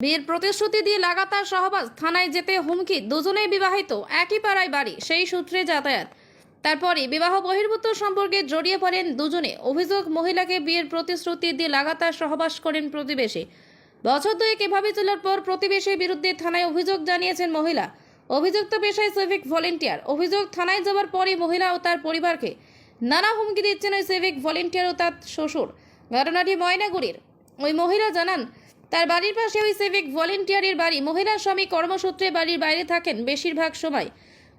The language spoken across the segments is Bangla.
বিয়ের প্রতিশ্রুতি দিয়ে লাগাতার সহবাস, থানায় যেতে হুমকি, দুজনেই বিবাহিত, একই পাড়ায় বাড়ি, সেই সূত্রে যাতায়াত। তারপরে বিবাহ বহির্ভূত সম্পর্কে জড়িয়ে পড়েন দুজনে। অভিযোগ, মহিলাকে বিয়ের প্রতিশ্রুতি দিয়ে লাগাতার সহবাস করেন প্রতিবেশী। বছর দুয়েক এভাবে চলার পর প্রতিবেশীর বিরুদ্ধে থানায় অভিযোগ জানিয়েছেন মহিলা। অভিযুক্ত পেশায় সিভিক ভলেন্টিয়ার। অভিযোগ, থানায় যাওয়ার পরই মহিলা ও তার পরিবারকে নানা হুমকি দিচ্ছেন ওই সিভিক ভলেন্টিয়ার ও তার শ্বশুর। ঘটনাটি ময়নাগুড়ির। ওই মহিলা জানান তার বাড়ির পাশে ওই সিভিক ভলেন্টিয়ারের বাড়ি। মহিলার স্বামী কর্মসূত্রে বাড়ির বাইরে থাকেন বেশিরভাগ সময়।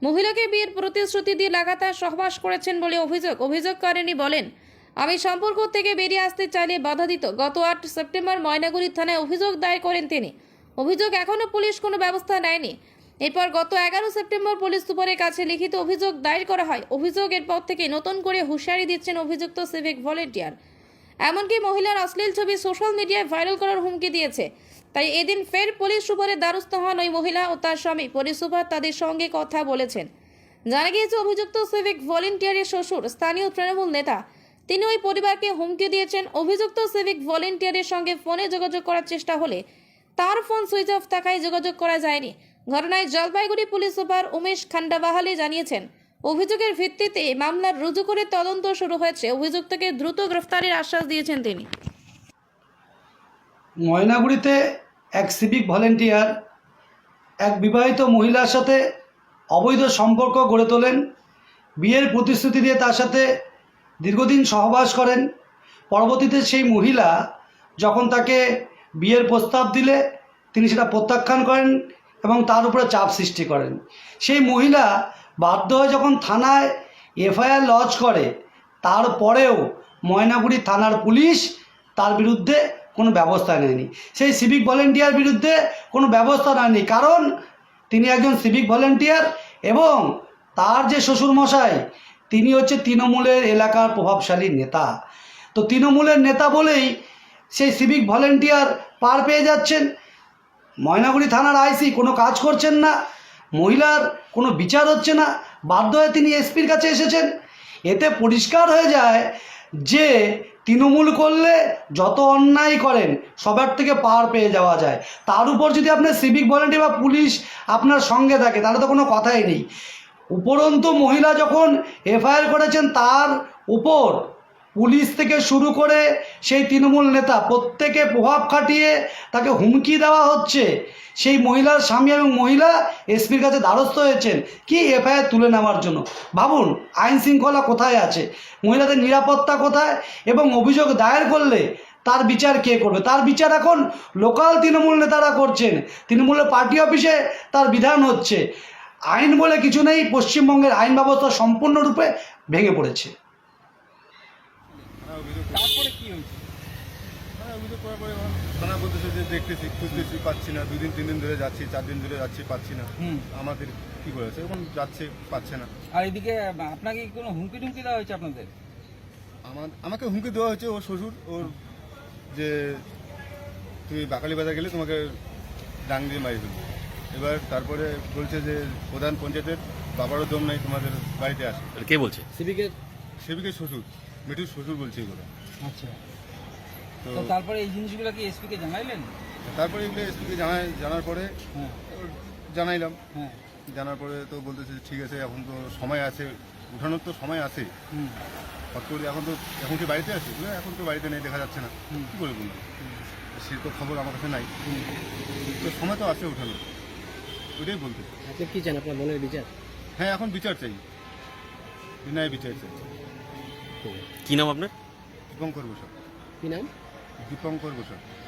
মহিলাকে বিয়ের প্রতিশ্রুতি দিয়ে লাগাতার সহবাস করেছেন বলে অভিযোগ। অভিযোগকারিণী বলেন, আমি সম্পর্ক থেকে বেরিয়ে আসতে চাইলে বাধা দিত। গত আট সেপ্টেম্বর ময়নাগুড়ি থানায় অভিযোগ দায়ের করেন তিনি। অভিযোগ এখনও পুলিশ কোনো ব্যবস্থা নেয়নি। এরপর গত এগারো সেপ্টেম্বর পুলিশ সুপারের কাছে লিখিত অভিযোগ দায়ের করা হয়। অভিযোগের পর থেকে নতুন করে হুঁশিয়ারি দিচ্ছেন অভিযুক্ত সিভিক ভলেন্টিয়ার এমনকি মহিলার অশ্লীল ছবি সোশ্যাল মিডিয়ায় ভাইরাল করার হুমকি দিয়েছে। তাই এদিন ফের পুলিশ সুপারের দ্বারস্থ হন ওই মহিলা ও তার স্বামী। পুলিশ সুপার তাদের সঙ্গে কথা বলেছেন। জানা গিয়েছে, অভিযুক্ত সিভিক ভলেন্টিয়ারের শ্বশুর, স্থানীয় তৃণমূল নেতা। তিনি ওই পরিবারকে হুমকি দিয়েছেন। অভিযুক্ত সিভিক ভলেন্টিয়ারের সঙ্গে ফোনে যোগাযোগ করার চেষ্টা হলে তার ফোন সুইচ অফ থাকায় যোগাযোগ করা যায়নি। ঘটনায় জলপাইগুড়ি পুলিশ সুপার উমেশ খান্ডাবাহালি জানিয়েছেন অভিযোগের ভিত্তিতে মামলার রুজু করে তদন্ত শুরু হয়েছে। অভিযুক্তকে দ্রুত গ্রেফতারের আশ্বাস দিয়েছেন তিনি। ময়নাগুড়িতে এক সিভিক ভলেন্টিয়ার এক বিবাহিত মহিলার সাথে অবৈধ সম্পর্ক গড়ে তোলেন। বিয়ের প্রতিশ্রুতি দিয়ে তার সাথে দীর্ঘদিন সহবাস করেন। পরবর্তীতে সেই মহিলা যখন তাকে বিয়ের প্রস্তাব দিলে, তিনি সেটা প্রত্যাখ্যান করেন এবং তার উপরে চাপ সৃষ্টি করেন। সেই মহিলা বাধ্য হয়ে যখন থানায় এফআইআর লজ করে, তারপরেও ময়নাগুড়ি থানার পুলিশ তার বিরুদ্ধে কোনো ব্যবস্থা নেয়নি। সেই সিভিক ভলেন্টিয়ার বিরুদ্ধে কোনো ব্যবস্থা নেয়নি। কারণ তিনি একজন সিভিক ভলেন্টিয়ার এবং তার যে শ্বশুরমশাই, তিনি হচ্ছে তৃণমূলের এলাকার প্রভাবশালী নেতা। তো তৃণমূলের নেতা বলেই সেই সিভিক ভলেন্টিয়ার পার পেয়ে যাচ্ছেন। ময়নাগুড়ি থানার আইসি কোনো কাজ করছেন না। মহিলার কোনো বিচার হচ্ছে না। বাধ্য হয়ে তিনি এসপির কাছে এসেছেন। এতে পরিষ্কার হয়ে যায় যে তৃণমূল করলে যত অন্যায় করেন, সবার থেকে পার পেয়ে যাওয়া যায়। তার উপর যদি আপনার সিভিক ভলেন্টিয়ার বা পুলিশ আপনার সঙ্গে থাকে, তাহলে তো কোনো কথাই নেই। উপরন্তু মহিলা যখন এফআইআর করেছেন, তার উপর পুলিশ থেকে শুরু করে সেই তৃণমূল নেতা প্রত্যেকে প্রভাব খাটিয়ে তাকে হুমকি দেওয়া হচ্ছে। সেই মহিলার স্বামী এবং মহিলা এসপির কাছে দ্বারস্থ হয়েছেন। কি এফআইআর তুলে নেওয়ার জন্য? ভাবুন, আইন শৃঙ্খলা কোথায় আছে? মহিলাদের নিরাপত্তা কোথায়? এবং অভিযোগ দায়ের করলে তার বিচার কে করবে? তার বিচার এখন লোকাল তৃণমূল নেতারা করছেন। তৃণমূলের পার্টি অফিসে তার বিধান হচ্ছে। আইন বলে কিছু নেই, পশ্চিমবঙ্গের আইন ব্যবস্থা সম্পূর্ণরূপে ভেঙে পড়েছে থানা অভিযোগ করে- তারপরে কি হয়েছে? থানা অভিযোগ করার পরে এখন থানা বলতেছে যে দেখতেছি খুঁজতেছি পাচ্ছি না। দুদিন তিন দিন ধরে যাচ্ছি চার দিন ধরে যাচ্ছি পাচ্ছি না। আমাদের কি করেছে এখন যাচ্ছে পাচ্ছে না। আর এদিকে আপনাকে কি কোনো হুমকি টুমকি দেওয়া হয়েছে আপনাদের? আমার আমাকে হুমকি দেওয়া হয়েছে ওর শ্বশুর ওর যে তুমি বাকালি বাজার গেলে তোমাকে ডাং দিয়ে মারি ফেলবে। এবার তারপরে বলছে যে প্রধান পঞ্চায়েতের বাবারও দম নাই তোমাদের বাড়িতে আসে। কে বলছে? সিভিকের? সেবিকের শ্বশুর মিঠুর শ্বশুর বলছে এগুলো। আচ্ছা। তো তারপরে এই জিনিসগুলো কি এসপিকে জানাইলেন? তারপরে এগুলো এসপিকে জানাই জানার পরে হ্যাঁ। জানাইলাম। হ্যাঁ। জানার পরে তো বলতেছে ঠিক আছে এখন তো সময় আছে উঠানোর তো সময় আছে। হুম। হট করে এখন তো এখন কি বাড়িতে আছে? এখন তো বাড়িতে নেই দেখা যাচ্ছে না। হুম। কী করে বললাম সে তো খবর আমার কাছে নাই। তো সময় তো আছে উঠানোর। ওইটাই বলতে। আপনি কি চান আপনার মনের বিচার? হ্যাঁ এখন বিচার চাই। বিনয় বিচার চাই। কি নাম আপনার? দীপঙ্কর বসা। কি নাম? দীপঙ্কর বসা।